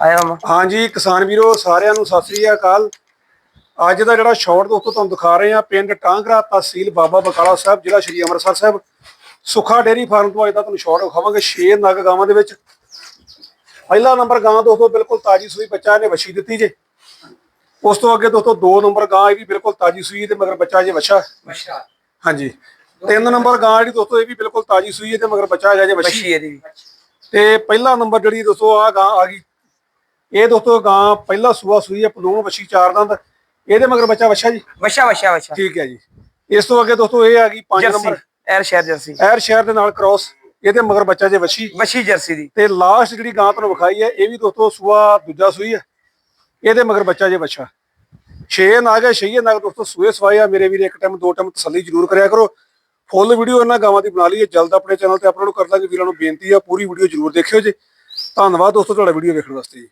ਆਇਆ ਮਾ ਹਾਂਜੀ ਕਿਸਾਨ ਵੀਰੋ ਸਾਰਿਆਂ ਨੂੰ ਸਤਿ ਸ੍ਰੀ ਅਕਾਲ। ਅੱਜ ਦਾ ਜਿਹੜਾ ਸ਼ਾਰਟ ਦੋਸਤੋ ਤੁਹਾਨੂੰ ਦਿਖਾ ਰਹੇ ਆ ਪਿੰਡ ਟਾਂਗਰਾ ਤਹਿਸੀਲ ਬਾਬਾ ਬਕਾਲਾ ਸਾਹਿਬ ਜ਼ਿਲ੍ਹਾ ਸ਼੍ਰੀ ਅੰਮ੍ਰਿਤਸਰ ਸਾਹਿਬ। ਸੁਖਾ ਡੇਰੀ ਫਾਰਮ ਤੋਂ ਅੱਜ ਦਾ ਤੁਹਾਨੂੰ ਸ਼ਾਰਟ ਵਿਖਾਵਾਂਗੇ 6 ਨਗ ਗਾਵਾਂ ਦੇ ਵਿੱਚ। ਪਹਿਲਾ ਨੰਬਰ ਗਾਂ ਦੋਸਤੋ ਬਿਲਕੁਲ ਤਾਜੀ ਸੂਈ ਬੱਚਾ ਨੇ ਵਛੀ ਦਿੱਤੀ ਜੇ। ਉਸ ਤੋਂ ਅੱਗੇ ਦੋਸਤੋ 2 ਨੰਬਰ ਗਾਂ ਇਹ ਵੀ ਬਿਲਕੁਲ ਤਾਜੀ ਸੂਈ ਤੇ ਮਗਰ ਬੱਚਾ ਜੇ ਵਛਾ। ਮਸ਼ਾ ਹਾਂਜੀ। ਤਿੰਨ ਨੰਬਰ ਗਾਂ ਜਿਹੜੀ ਦੋਸਤੋ ਇਹ ਵੀ ਬਿਲਕੁਲ ਤਾਜੀ ਸੂਈ ਹੈ ਤੇ ਮਗਰ ਬੱਚਾ ਜੇ ਵਛੀ। ਤੇ ਪਹਿਲਾ ਨੰਬਰ ਜਿਹੜੀ ਦੋਸਤੋ ਆ ਗਾਂ ਆ ਗਈ। ਇਹ ਦੋਸਤੋ ਗਾਂ ਪਹਿਲਾ ਸੂਆ ਸੂਈ ਹੈ ਪਲੂਣ ਵਛੀ ਚਾਰ ਦੰਦ। ਇਹਦੇ ਮਗਰ ਬੱਚਾ ਵਛਾ ਜੀ? ਮਸ਼ਾ ਮਸ਼ਾ ਮਸ਼ਾ ਠੀਕ ਹੈ ਜੀ। ਇਸ ਤੋਂ ਅੱਗੇ ਦੋਸਤੋ ਇਹ ਆ ਗਈ 5 ਜਰਸੀ ਨੰਬਰ। ਐਰ ਸ਼ਹਿਰ ਜਰਸੀ। ਐਰ ਸ਼ਹਿਰ ਦੇ ਨਾਲ ਕ੍ਰਾਸ ਇਹਦੇ ਮਗਰ ਬੱਚਾ ਜੇ ਵਛੀ। ਮਸ਼ੀ ਜਰਸੀ ਦੀ। ਤੇ ਲਾਸਟ ਜਿਹੜੀ ਗਾਂ ਤੁਹਾਨੂੰ ਵਿਖਾਈ ਹੈ ਇਹ ਵੀ ਦੋਸਤੋ ਸੂਆ ਦੂਜਾ ਸੂਈ ਹੈ। ਇਹਦੇ ਮਗਰ ਬੱਚਾ ਜੇ ਵਛਾ। ਛੇ ਨਾਗ ਹੈ ਛੇ ਨਾਗ ਦੋਸਤੋ ਸੂਏ ਸਵਾਏ ਆ। ਮੇਰੇ ਵੀਰੇ ਇੱਕ ਟਾਈਮ ਦੋ ਟਾਈਮ ਤਸੱਲੀ ਜ਼ਰੂਰ ਕਰਿਆ ਕਰੋ। ਫੁੱਲ ਵੀਡੀਓ ਇਹਨਾਂ ਗਾਵਾਂ ਦੀ ਬਣਾ ਲਈਏ ਜਲਦ ਆਪਣੇ ਚੈਨਲ ਤੇ ਅਪਲੋਡ ਕਰ ਦਾਂਗੇ। ਵੀਰਾਂ ਨੂੰ ਬੇਨਤੀ ਆ ਪੂਰੀ ਵੀਡੀਓ ਜ਼ਰੂਰ ਦੇਖਿਓ ਜੀ। ਧੰਨਵਾਦ ਦੋਸਤੋ ਤੁਹਾਡਾ ਵੀਡੀਓ ਵੇਖਣ ਵਾਸਤੇ ਜੀ।